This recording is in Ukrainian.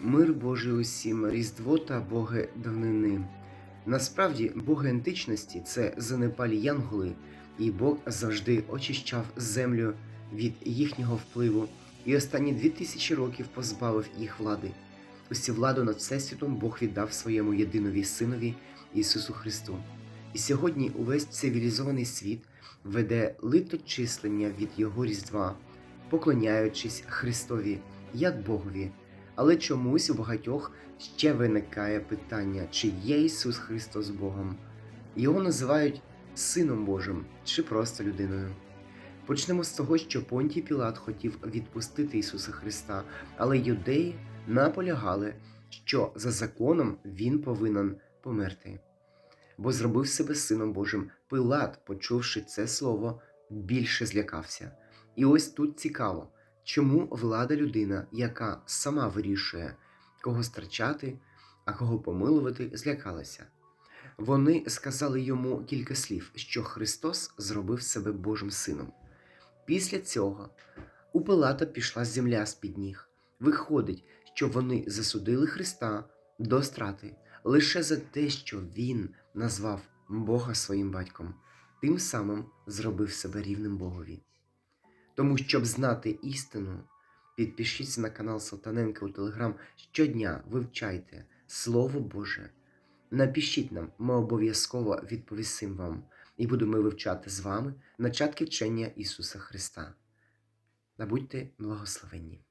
Мир Божий усім, Різдво та Боги давнини. Насправді, боги античності це занепалі янголи, і Бог завжди очищав землю від їхнього впливу, і останні дві тисячі років позбавив їх влади. Усю владу над Всесвітом Бог віддав своєму єдинові Синові Ісусу Христу. І сьогодні увесь цивілізований світ веде литочислення від Його Різдва, поклоняючись Христові як Богові. Але чомусь у багатьох ще виникає питання, чи є Ісус Христос Богом. Його називають Сином Божим чи просто людиною. Почнемо з того, що Понтій Пілат хотів відпустити Ісуса Христа, але юдеї наполягали, що за законом Він повинен померти, бо зробив себе Сином Божим. Пилат, почувши це слово, більше злякався. І ось тут цікаво, чому влада людина, яка сама вирішує, кого страчати, а кого помилувати, злякалася. Вони сказали йому кілька слів, що Христос зробив себе Божим Сином. Після цього у Пилата пішла земля з-під ніг. Виходить, що вони засудили Христа до страти лише за те, що Він назвав Бога своїм батьком, тим самим зробив себе рівним Богові. Тому, щоб знати істину, підпишіться на канал Салтаненка у Телеграм щодня, вивчайте Слово Боже. Напишіть нам, ми обов'язково відповісимо вам і будемо вивчати з вами начатки вчення Ісуса Христа. Набудьте благословенні!